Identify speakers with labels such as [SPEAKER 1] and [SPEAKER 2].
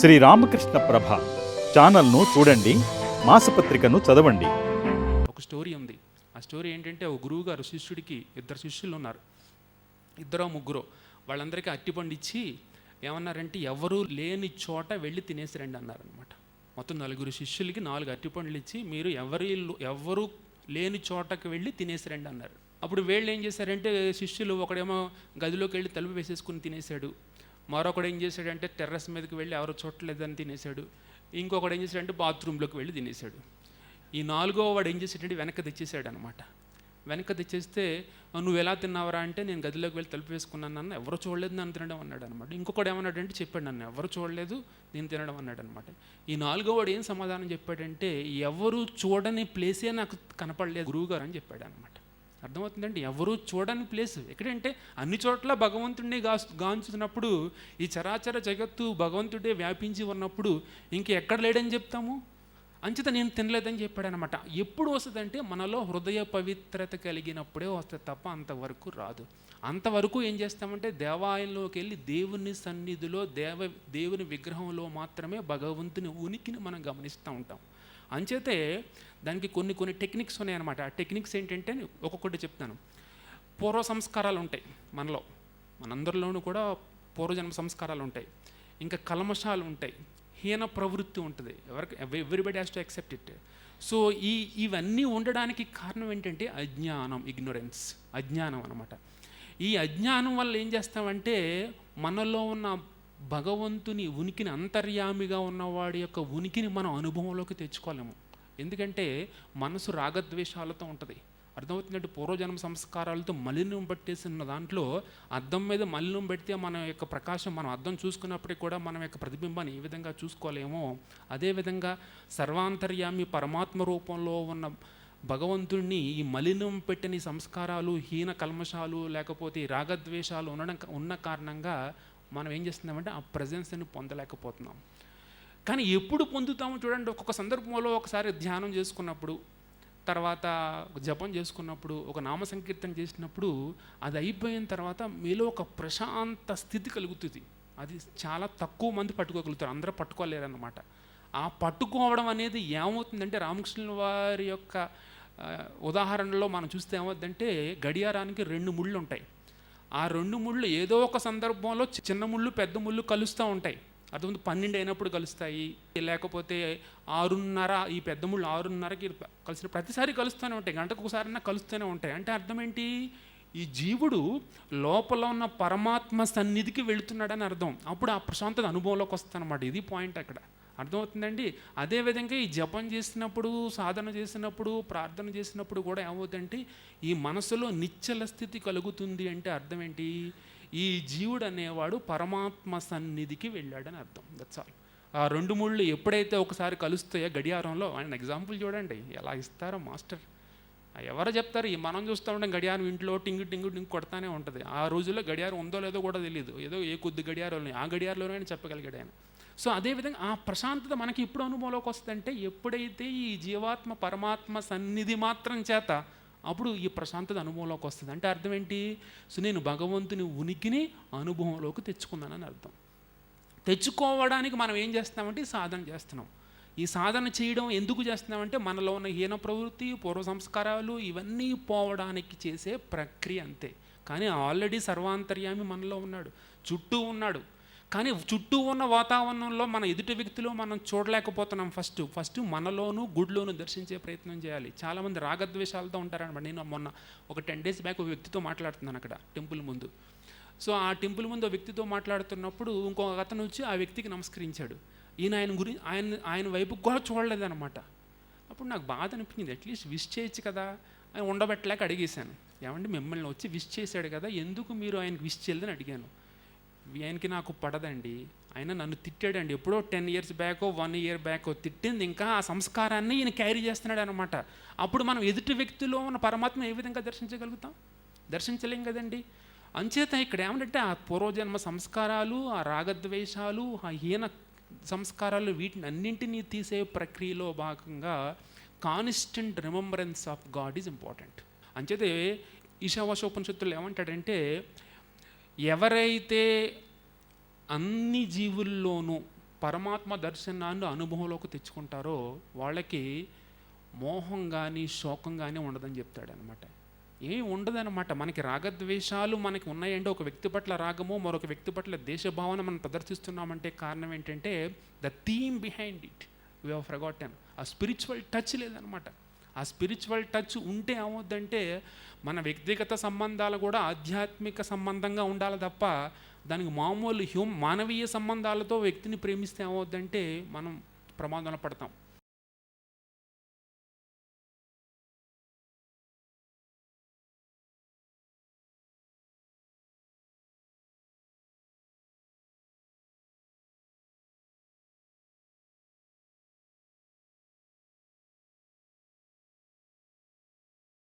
[SPEAKER 1] శ్రీ రామకృష్ణ ప్రభ ఛానల్ను చూడండి మాసపత్రికను చదవండి.
[SPEAKER 2] ఒక స్టోరీ ఉంది. ఆ స్టోరీ ఏంటంటే ఒక గురువు గారు శిష్యుడికి ఇద్దరు శిష్యులు ఉన్నారు. ఇద్దరో ముగ్గురు. వాళ్ళందరికీ అట్టిపండు ఇచ్చి ఏమన్నారంటే ఎవరు లేని చోట వెళ్ళి తినేసిరండి అన్నారనమాట మొత్తం నలుగురు శిష్యులకి నాలుగు అట్టిపండ్లు ఇచ్చి మీరు ఎవరి ఎవరు లేని చోటకి వెళ్ళి తినేసిరండి అన్నారు. అప్పుడు వీళ్ళు ఏం చేశారంటే శిష్యులు ఒకడేమో గదిలోకి వెళ్ళి తలుపు వేసేసుకుని తినేశాడు. మరొకడు ఏం చేశాడంటే టెర్రస్ మీదకి వెళ్ళి ఎవరు చూడలేదని తినేశాడు. ఇంకొకడు ఏం చేశాడంటే బాత్రూంలోకి వెళ్ళి తినేశాడు. ఈ నాలుగో వాడు ఏం చేసాడంటే వెనక తెచ్చేసాడు అనమాట వెనక తెచ్చేస్తే నువ్వు ఎలా తిన్నావరా? అంటే నేను గదిలోకి వెళ్ళి తలుపు వేసుకున్నాను నన్ను ఎవరు చూడలేదు నన్ను తినడం అన్నాడు అనమాట. ఇంకొకడు ఏమన్నాడంటే చెప్పాడు నన్ను ఎవరు చూడలేదు నేను తినడం అన్నాడు అనమాట. ఈ నాలుగో వాడు ఏం సమాధానం చెప్పాడంటే ఎవరు చూడని ప్లేసే నాకు కనపడలేదు గురువుగారు అని చెప్పాడు అనమాట. అర్థమవుతుందండి? ఎవరూ చూడని ప్లేస్ ఎక్కడంటే అన్ని చోట్ల భగవంతుడిని గా గాంచుతున్నప్పుడు ఈ చరాచర జగత్తు భగవంతుడే వ్యాపించి ఉన్నప్పుడు ఇంకెక్కడ లేడని చెప్తాము? అంచేత నేను తినలేదని చెప్పాడు అనమాట ఎప్పుడు వస్తుందంటే మనలో హృదయ పవిత్రత కలిగినప్పుడే వస్తుంది తప్ప అంతవరకు రాదు. అంతవరకు ఏం చేస్తామంటే దేవాలయంలోకి వెళ్ళి దేవుని సన్నిధిలో దేవ దేవుని విగ్రహంలో మాత్రమే భగవంతుని ఉనికిని మనం గమనిస్తూ ఉంటాం. అంచేతే దానికి కొన్ని కొన్ని టెక్నిక్స్ ఉన్నాయన్నమాట. ఆ టెక్నిక్స్ ఏంటంటే ఒక్కొక్కటి చెప్తాను. పూర్వ సంస్కారాలు ఉంటాయి మనలో. మనందరిలోనూ కూడా పూర్వజన్మ సంస్కారాలు ఉంటాయి. ఇంకా కల్మషాలు ఉంటాయి. హీన ప్రవృత్తి ఉంటుంది. ఎవరికి everybody has to accept it so ఈ ఇవన్నీ ఉండడానికి కారణం ఏంటంటే అజ్ఞానం ఇగ్నోరెన్స్ అజ్ఞానం అనమాట ఈ అజ్ఞానం వల్ల ఏం చేస్తామంటే మనలో ఉన్న భగవంతుని ఉనికిని అంతర్యామిగా ఉన్నవాడి యొక్క ఉనికిని మనం అనుభవంలోకి తెచ్చుకోలేము. ఎందుకంటే మనసు రాగద్వేషాలతో ఉంటుంది. అర్థమవుతుందంటే పూర్వజన్మ సంస్కారాలతో మలినం పట్టేసిన దాంట్లో అద్దం మీద మలినం పెడితే మన యొక్క ప్రకాశం మనం అద్దం చూసుకున్నప్పటికీ కూడా మనం యొక్క ప్రతిబింబాన్ని ఏ విధంగా చూసుకోలేమో. అదేవిధంగా సర్వాంతర్యామి పరమాత్మ రూపంలో ఉన్న భగవంతుణ్ణి ఈ మలినం పెట్టిన సంస్కారాలు హీన కల్మషాలు లేకపోతే రాగద్వేషాలు ఉండడం ఉన్న కారణంగా మనం ఏం చేస్తున్నామంటే ఆ ప్రజెన్స్ని పొందలేకపోతున్నాం. కానీ ఎప్పుడు పొందుతామో చూడండి ఒక్కొక్క సందర్భంలో ఒకసారి ధ్యానం చేసుకున్నప్పుడు తర్వాత జపం చేసుకున్నప్పుడు ఒక నామ సంకీర్తన చేసినప్పుడు అది అయిపోయిన తర్వాత మీలో ఒక ప్రశాంత స్థితి కలుగుతుంది. అది చాలా తక్కువ మంది పట్టుకోగలుగుతారు. అందరూ పట్టుకోలేరన్నమాట. ఆ పట్టుకోవడం అనేది ఏమవుతుందంటే రామకృష్ణుల వారి యొక్క ఉదాహరణలో మనం చూస్తే ఏమవుతుందంటే గడియారానికి రెండు ముళ్ళు ఉంటాయి ఆ రెండు ముళ్ళు ఏదో ఒక సందర్భంలో చిన్న ముళ్ళు పెద్ద ముళ్ళు కలుస్తూ ఉంటాయి. అర్థం పన్నెండు అయినప్పుడు కలుస్తాయి. లేకపోతే ఆరున్నర ఈ పెద్దముళ్ళు ఆరున్నరకి కలిసిన ప్రతిసారి కలుస్తూనే ఉంటాయి. గంటకు ఒకసారన్నా కలుస్తూనే ఉంటాయి. అంటే అర్థం ఏంటి ఈ జీవుడు లోపల ఉన్న పరమాత్మ సన్నిధికి వెళుతున్నాడని అర్థం. అప్పుడు ఆ ప్రశాంతత అనుభవంలోకి వస్తుందన్నమాట. ఇది పాయింట్ అక్కడ. అర్థమవుతుందండి? అదేవిధంగా ఈ జపం చేసినప్పుడు సాధన చేసినప్పుడు ప్రార్థన చేసినప్పుడు కూడా ఏమవుతుందంటే ఈ మనసులో నిశ్చల స్థితి కలుగుతుంది అంటే అర్థం ఏంటి ఈ జీవుడు అనేవాడు పరమాత్మ సన్నిధికి వెళ్ళాడని అర్థం. దట్స్ ఆల్ ఆ రెండు ముళ్ళు ఎప్పుడైతే ఒకసారి కలుస్తాయో గడియారంలో ఆయన ఎగ్జాంపుల్ చూడండి. ఎలా ఇస్తారో మాస్టర్. ఎవరు చెప్తారు? ఈ మనం చూస్తూ ఉంటాం గడియారం ఇంట్లో టింగు టింగు టింగు కొడతానే ఉంటుంది. ఆ రోజుల్లో గడియారం ఉందో లేదో కూడా తెలియదు ఏదో ఏ కొద్ది గడియారం ఆ గడియారంలో ఆయన చెప్పగలిగాడు ఆయన. సో అదేవిధంగా ఆ ప్రశాంతత మనకి ఎప్పుడు అనుభవంలోకి వస్తుందంటే ఎప్పుడైతే ఈ జీవాత్మ పరమాత్మ సన్నిధి మాత్రం చేత అప్పుడు ఈ ప్రశాంతత అనుభవంలోకి వస్తుంది. అంటే అర్థం ఏంటి? సో నేను భగవంతుని ఉనికిని అనుభవంలోకి తెచ్చుకున్నానని అర్థం. తెచ్చుకోవడానికి మనం ఏం చేస్తామంటే ఈ సాధన చేస్తున్నాం. ఈ సాధన చేయడం ఎందుకు చేస్తున్నామంటే మనలో ఉన్న హీన ప్రవృత్తి పూర్వ సంస్కారాలు ఇవన్నీ పోవడానికి చేసే ప్రక్రియ అంతే. కానీ ఆల్రెడీ సర్వాంతర్యామి మనలో ఉన్నాడు. చుట్టూ ఉన్నాడు. కానీ చుట్టూ ఉన్న వాతావరణంలో మన ఎదుటి వ్యక్తిలో మనం చూడలేకపోతున్నాం ఫస్ట్. ఫస్ట్ మనలోనూ గుడ్లోనూ దర్శించే ప్రయత్నం చేయాలి. చాలామంది రాగద్వేషాలతో ఉంటారనమాట. నేను మొన్న ఒక టెన్ డేస్ బ్యాక్ ఒక వ్యక్తితో మాట్లాడుతున్నాను అక్కడ టెంపుల్ ముందు. సో ఆ టెంపుల్ ముందు ఆ వ్యక్తితో మాట్లాడుతున్నప్పుడు ఇంకొక అతను వచ్చి ఆ వ్యక్తికి నమస్కరించాడు. ఈయన ఆయన గురి ఆయన ఆయన వైపు కూడా చూడలేదన్నమాట అప్పుడు నాకు బాధ అనిపించింది. అట్లీస్ట్ విష్ చేయొచ్చు కదా? ఆయన ఉండబెట్టలేక అడిగేశాను. ఏమంటే మిమ్మల్ని వచ్చి విష్ చేశాడు కదా? ఎందుకు మీరు ఆయనకు విష్ చేయలేదని అడిగాను. ఆయనకి నాకు పడదండి. ఆయన నన్ను తిట్టాడండి. ఎప్పుడో ten years back one year back తిట్టింది. ఇంకా ఆ సంస్కారాన్ని ఈయన క్యారీ చేస్తున్నాడు అనమాట అప్పుడు మనం ఎదుటి వ్యక్తిలో ఉన్న పరమాత్మ ఏ విధంగా దర్శించగలుగుతాం? దర్శించలేం కదండి. అంచేత ఇక్కడ ఏమంటే ఆ పూర్వజన్మ సంస్కారాలు ఆ రాగద్వేషాలు ఆ హీన సంస్కారాలు వీటిని అన్నింటినీ తీసే ప్రక్రియలో భాగంగా constant remembrance of God is important అంచేతే ఈశావాసోపనిషత్తులు ఏమంటాడంటే ఎవరైతే అన్ని జీవుల్లోనూ పరమాత్మ దర్శనాన్ని అనుభవంలోకి తెచ్చుకుంటారో వాళ్ళకి మోహం కానీ శోకం కానీ ఉండదని చెప్తాడనమాట ఏం ఉండదనమాట మనకి రాగద్వేషాలు మనకి ఉన్నాయంటే ఒక వ్యక్తి పట్ల రాగము మరొక వ్యక్తి పట్ల దేశభావన మనం ప్రదర్శిస్తున్నామంటే కారణం ఏంటంటే the theme behind it we forgot forgotten a spiritual touch లేదనమాట ఆ స్పిరిచువల్ టచ్ ఉంటే ఏమవుద్దంటే మన వ్యక్తిగత సంబంధాలు కూడా ఆధ్యాత్మిక సంబంధంగా ఉండాలి తప్ప దానికి మామూలు హ్యూమ్ మానవీయ సంబంధాలతో వ్యక్తిని ప్రేమిస్తే ఏమవుద్దంటే మనం ప్రమాదంలో పడతాం.